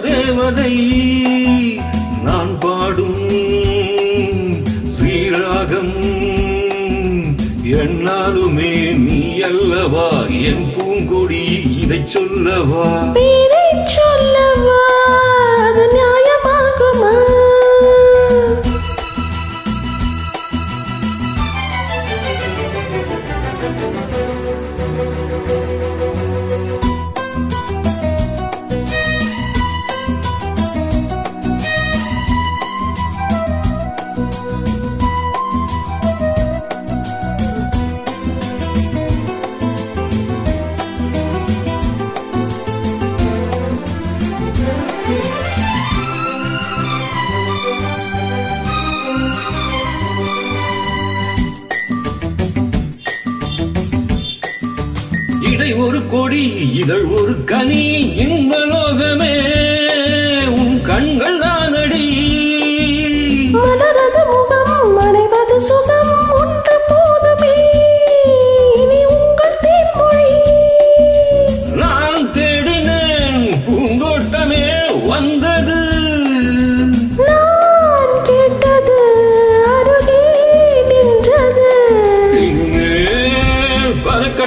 தேவனை நான் பாடும் ஸ்ரீராகம். என்னாலுமே நீ அல்லவா என் பூங்கொடி இதை சொல்லவா? கொடி இதழ் ஒரு கனி இன்பலோகமே உன் கண்கள் தானடி. மலரது முகம் மறைவது சுகம் ஒன்று போதுமே. இனி உங்கள் தேன்மொழி. நான் தேடினேன் பூந்தோட்டமே வந்தது.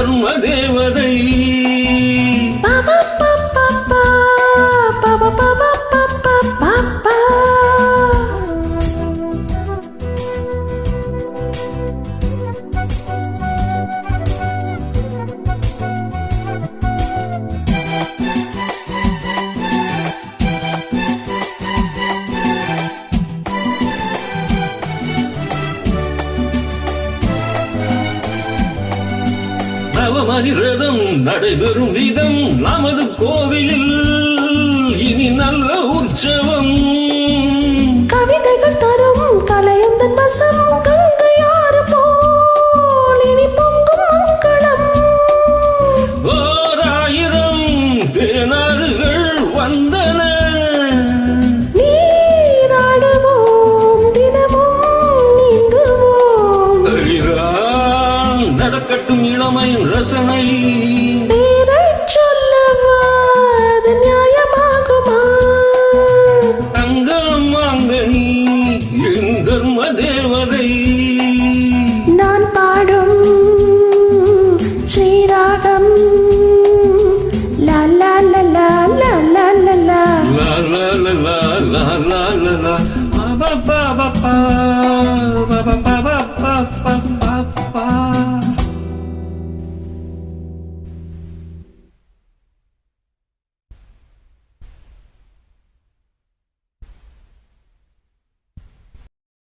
தர்ம தேவதை. மனிதம் நடைபெறும் விதம் நமது கோவிலில் la la la la, ba ba ba ba.